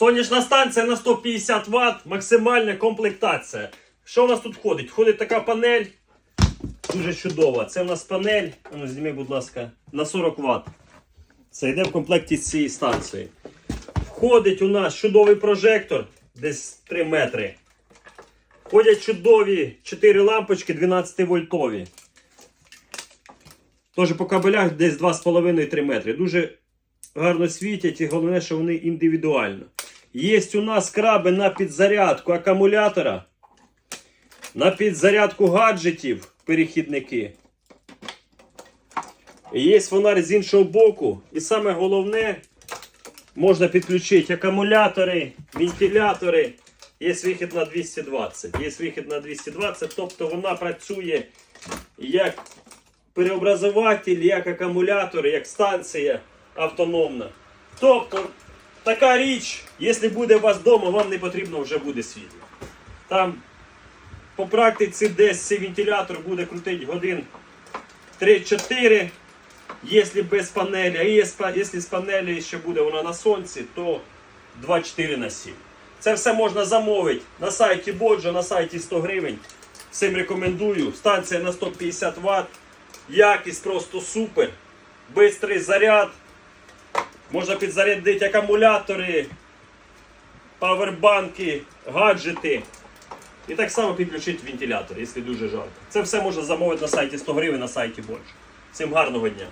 Сонячна станція на 150 Вт, максимальна комплектація. Що у нас тут входить? Входить така панель. Дуже чудова. Це у нас панель. Ну, зніми, будь ласка, на 40 Вт. Це йде в комплекті з цієї станції. Входить у нас чудовий прожектор, десь 3 метри. Входять чудові 4 лампочки 12 вольтові. Теж по кабелях десь 2,5-3 метри. Дуже гарно світять і головне, що вони індивідуально. Є у нас краби на підзарядку акумулятора, на підзарядку гаджетів, перехідники. Є фонарь з іншого боку. І саме головне, можна підключити акумулятори, вентилятори. Є вихід на 220. Є вихід на 220, тобто вона працює як переобразователь, як акумулятор, як станція автономна. Тобто, така річ, якщо буде у вас вдома, вам не потрібно вже буде світло. Там по практиці десь цей вентилятор буде крутити годин 3-4, якщо без панелі. А якщо з панелі ще буде вона на сонці, то 2-4 на 7. Це все можна замовити на сайті Боджо, на сайті 100 гривень. Всім рекомендую. Станція на 150 Вт. Якість просто супер. Бистрий заряд. Можна підзарядити акумулятори, павербанки, гаджети. І так само підключити вентилятор, якщо дуже жарко. Це все можна замовити на сайті 100 гривень, на сайті більше. Всім гарного дня!